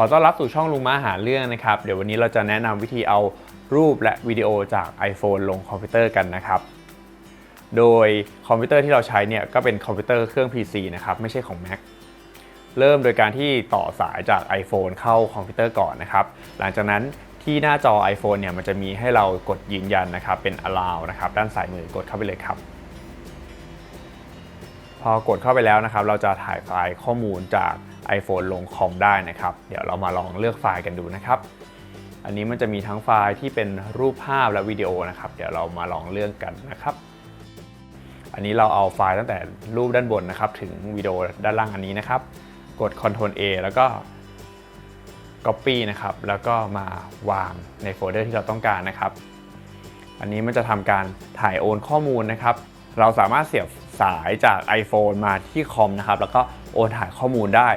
ขอต้อนรับสู่ช่องลุงม้าหาเรื่องนะครับ เดี๋ยววันนี้เราจะแนะนำวิธีเอารูปและวิดีโอจาก iPhone ลงคอมพิวเตอร์กันนะครับ โดยคอมพิวเตอร์ที่เราใช้เนี่ยก็เป็นคอมพิวเตอร์เครื่อง PC นะครับไม่ใช่ของ Mac เริ่มโดยการที่ต่อสายจาก iPhone เข้าคอมพิวเตอร์ก่อนนะครับ หลังจากนั้นที่หน้าจอ iPhone เนี่ยมันจะมีให้เรากดยืนยันนะครับ เป็น allow นะครับด้านซ้ายมือกดเข้าไปเลยครับ พอกดเข้าไปแล้วนะครับ เราจะถ่ายไฟล์ข้อมูลจาก iPhone ลงคอมได้นะครับ เดี๋ยวเรามาลองเลือกไฟล์กันดูนะครับ อันนี้มันจะมีทั้งไฟล์ที่เป็นรูปภาพและวิดีโอนะครับ เดี๋ยวเรามาลองเลือกกันนะครับ อันนี้เราเอาไฟล์ตั้งแต่รูปด้านบนนะครับ ถึงวิดีโอด้านล่างอันนี้นะครับ กด Ctrl A แล้วก็ Copy นะครับ แล้วก็มาวางในโฟลเดอร์ที่เราต้องการนะครับ อันนี้มันจะทำการถ่ายโอนข้อมูลนะครับ เราสามารถเสียบสายจาก iPhone มาที่คอมนะครับ แล้วก็โอนถ่ายข้อมูลได้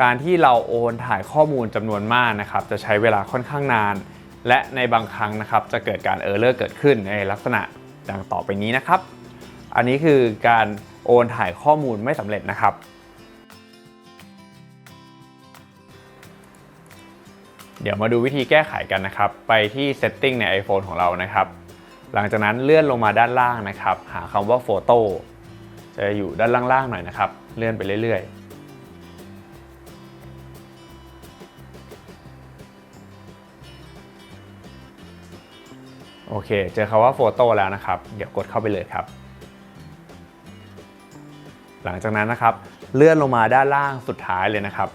การที่เราโอนถ่ายข้อมูลจำนวนมากนะครับจะใช้เวลาค่อนข้างนาน และในบางครั้งนะครับจะเกิดการเออร์เลอร์เกิดขึ้นในลักษณะดังต่อไปนี้นะครับ อันนี้คือการโอนถ่ายข้อมูลไม่สำเร็จนะครับ เดี๋ยวมาดูวิธีแก้ไขกันนะครับ ไปที่ Setting ใน iPhone ของเรานะครับ หลังจากนั้นเลื่อนลงมาด้านล่างนะครับ หาคำว่า Photo จะอยู่ด้านล่างๆหน่อยนะครับ เลื่อนไปเรื่อยๆ โอเค เจอคำว่า Photo แล้วนะครับ เดี๋ยวกดเข้าไปเลยครับ หลังจากนั้นนะครับ เลื่อนลงมาด้านล่างสุดท้ายเลยนะครับ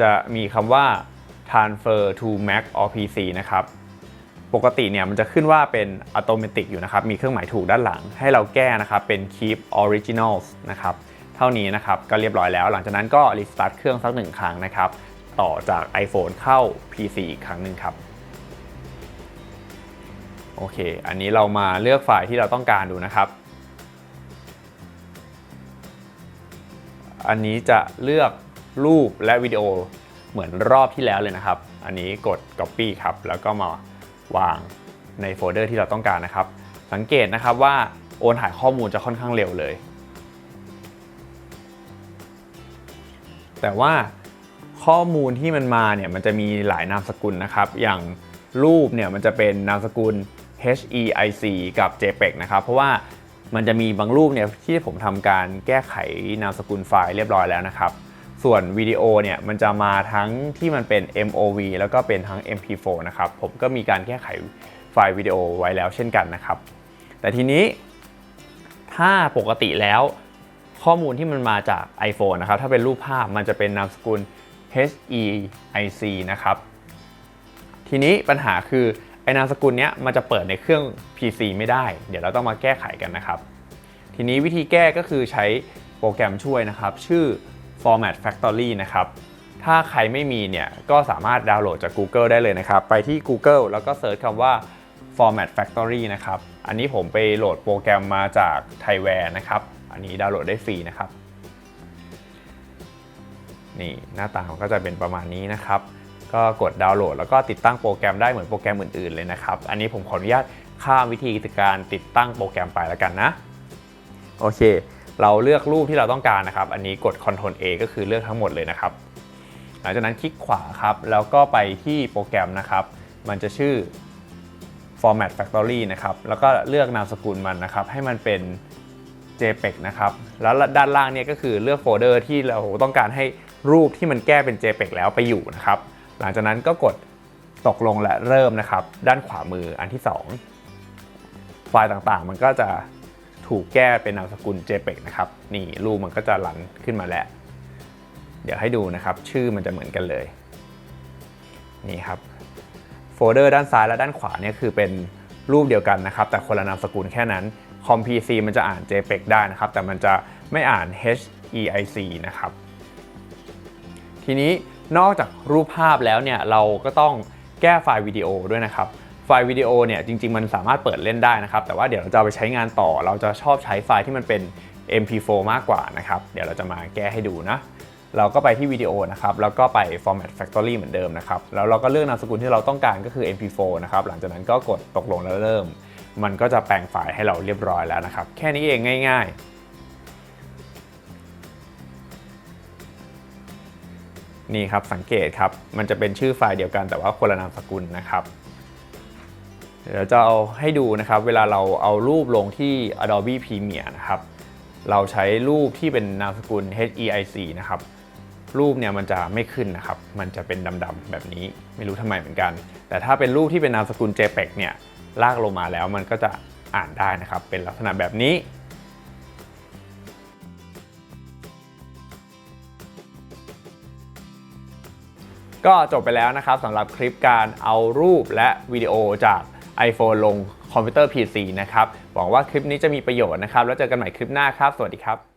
จะมีคำว่า transfer to Mac or PC นะครับ ปกติเนี่ยมันจะขึ้นว่าเป็น automatic อยู่นะครับ มีเครื่องหมายถูกด้านหลัง ให้เราแก้นะครับ เป็น keep originals นะครับ เท่านี้นะครับ ก็เรียบร้อยแล้ว หลังจากนั้นก็ restart เครื่องสักหนึ่งครั้งนะครับ ต่อจาก iPhone เข้า PC อีกครั้งหนึ่งครับ โอเค อันนี้เรามาเลือกไฟล์ที่เราต้องการดูนะครับ อันนี้จะเลือกรูปและวิดีโอเหมือนรอบที่แล้วเลยนะครับ อันนี้กด Copy ครับ แล้วก็มาวางในโฟลเดอร์ที่เราต้องการนะครับ สังเกตนะครับว่าโอนถ่ายข้อมูลจะค่อนข้างเร็วเลย แต่ว่าข้อมูลที่มันมาเนี่ยมันจะมีหลายนามสกุลนะครับ อย่างรูปเนี่ยมันจะเป็นนามสกุล HEIC กับ JPEG นะครับ เพราะว่ามันจะมีบางรูปเนี่ยที่ผมทำการแก้ไขนามสกุลไฟล์เรียบร้อยแล้วนะครับ ส่วนวิดีโอเนี่ยมันจะมาทั้งที่มันเป็น MOV แล้วก็เป็นทั้ง MP4 นะครับ ผมก็มีการแก้ไขไฟล์วิดีโอไว้แล้วเช่นกันนะครับ แต่ทีนี้ถ้าปกติแล้วข้อมูลที่มันมาจาก iPhone นะครับ ถ้าเป็นรูปภาพมันจะเป็นนามสกุล HEIC นะครับ ทีนี้ปัญหาคือ ไอนามสกุลเนี้ยมันจะเปิดในเครื่อง PC ไม่ได้ เดี๋ยวเราต้องมาแก้ไขกันนะครับ ทีนี้วิธีแก้ก็คือใช้โปรแกรมช่วยนะครับ ชื่อ Format Factory นะครับ ถ้าใครไม่มีเนี่ยก็สามารถดาวน์โหลดจาก Google ได้เลยนะครับ ไปที่ Google แล้วก็เซิร์ชคำว่า Format Factory นะครับ อันนี้ผมไปโหลดโปรแกรมมาจาก t h a i w a r e นะครับ อันนี้ดาวน์โหลดได้ฟรีนะครับ นี่หน้าตามันก็จะเป็นประมาณนี้นะครับ ก็กดดาวน์โหลด แล้วก็ติดตั้งโปรแกรมได้เหมือนโปรแกรมอื่นๆเลยนะครับ อันนี้ผมขออนุญาตข้ามวิธีการติดตั้งโปรแกรมไปแล้วกันนะ โอเค เราเลือกรูปที่เราต้องการนะครับ อันนี้กด Ctrl A ก็คือเลือกทั้งหมดเลยนะครับ หลังจากนั้นคลิกขวาครับ แล้วก็ไปที่โปรแกรมนะครับ มันจะชื่อ Format Factory นะครับ แล้วก็เลือกนามสกุลมันนะครับ ให้มันเป็น JPEG นะครับ แล้วด้านล่างเนี่ยก็คือเลือกโฟลเดอร์ที่เราต้องการให้รูปที่มันแก้เป็น JPEG แล้วไปอยู่นะครับ หลังจากนั้นก็กดตกลงและเริ่มนะครับ ด้านขวามืออันที่ 2 ไฟล์ต่างๆ มันก็จะถูกแก้เป็นนามสกุล JPEG นะครับ นี่รูปมันก็จะหลันขึ้นมาแล้ว เดี๋ยวให้ดูนะครับ ชื่อมันจะเหมือนกันเลย นี่ครับ โฟลเดอร์ด้านซ้ายและด้านขวาเนี่ยคือเป็นรูปเดียวกันนะครับ แต่คนละนามสกุลแค่นั้นคอม PC มันจะอ่าน JPEG ได้นะครับ แต่มันจะไม่อ่าน HEIC นะครับ ทีนี้ นอกจากรูปภาพแล้วเนี่ยเราก็ต้องแก้ไฟล์วิดีโอด้วยนะครับไฟล์วิดีโอเนี่ยจริง ๆ มันสามารถเปิดเล่นได้นะครับ แต่ว่าเดี๋ยวเราจะเอาไปใช้งานต่อ เราจะชอบใช้ไฟล์ที่มันเป็น MP4 มากกว่านะครับ เดี๋ยวเราจะมาแก้ให้ดูนะ เราก็ไปที่วิดีโอนะครับ แล้วก็ไป Format Factory เหมือนเดิมนะครับ แล้วเราก็เลือกนามสกุลที่เราต้องการก็คือ MP4 นะครับ หลังจากนั้นก็กดตกลงแล้วเริ่ม มันก็จะแปลงไฟล์ให้เราเรียบร้อยแล้วนะครับ แค่นี้เองง่าย ๆ นี่ครับสังเกตครับ มันจะเป็นชื่อไฟล์เดียวกันแต่ว่าคนละนามสกุลนะครับเดี๋ยวจะเอาให้ดูนะครับ เวลาเราเอารูปลงที่ Adobe Premiere นะครับ เราใช้รูปที่เป็นนามสกุล HEIC นะครับ รูปเนี่ยมันจะไม่ขึ้นนะครับ มันจะเป็นดำๆแบบนี้ ไม่รู้ทำไมเหมือนกัน แต่ถ้าเป็นรูปที่เป็นนามสกุล JPEG เนี่ย ลากลงมาแล้วมันก็จะอ่านได้นะครับ เป็นลักษณะแบบนี้ ก็จบไปแล้วนะครับสำหรับคลิปการเอารูปและวิดีโอจาก iPhone ลงคอมพิวเตอร์ PC นะครับหวังว่าคลิปนี้จะมีประโยชน์นะครับ แล้วเจอกันใหม่คลิปหน้าครับ สวัสดีครับ